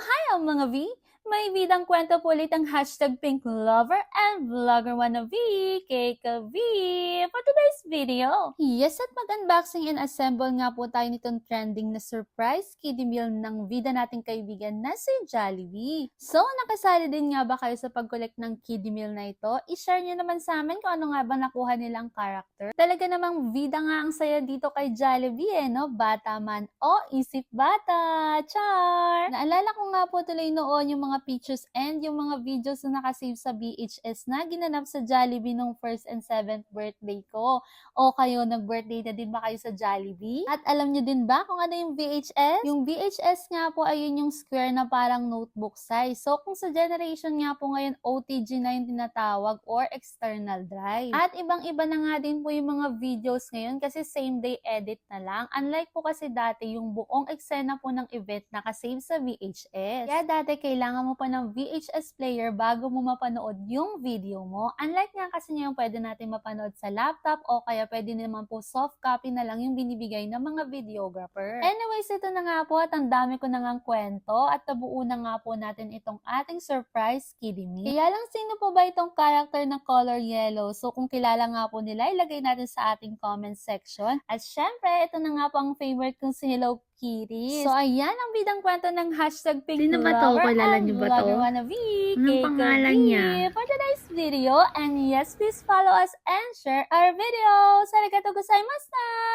Hi mga V! May bidang kwento po ulit ang hashtag Pink Lover and Vlogger Wannabe, Keika V, for today's video. Yes, at mag-unboxing and assemble nga po tayo nitong trending na surprise kiddie meal ng vida nating kaibigan na si Jollibee. So, nakasali din nga ba kayo sa pag-collect ng kiddie meal na ito? I-share nyo naman sa amin kung ano nga ba nakuha nilang character. Talaga namang vida nga ang saya dito kay Jollibee eh, no? Bata man o isip bata. Char! Naalala ko nga po tuloy noon yung mga pictures and yung mga videos na nakasave sa VHS na ginanap sa Jollibee nung first and seventh birthday ko. O kayo, nag-birthday na din ba kayo sa Jollibee? At alam nyo din ba kung ano yung VHS? Yung VHS nga po ay yun yung square na parang notebook size. So kung sa generation nga po ngayon, OTG na yung tinatawag or external drive. At ibang-iba na nga din po yung mga videos ngayon kasi same day edit na lang. Unlike po kasi dati yung buong eksena po ng event nakasave sa VHS. Kaya dati kailangan mo pa ng VHS player bago mo mapanood yung video mo. Unlike nga kasi ngayon pwede natin mapanood sa laptop o kaya pwede naman po soft copy na lang yung binibigay ng mga videographer. Anyways, ito na nga po at ang dami ko na nga kwento at nabuo na nga po natin itong ating surprise kiddie meal. Kaya lang sino po ba itong character na color yellow? So kung kilala nga po nila, ilagay natin sa ating comment section. At syempre, ito na nga po ang favorite kong si Hello Kitty. So ayan ang bidang kwento ng hashtag Pink Sino ba to? Kilala niyo ba to? Vlogger Wannabe, Anong pangalan niya? For today's video, and yes, please follow us and share our video. Arigatou gozaimasu!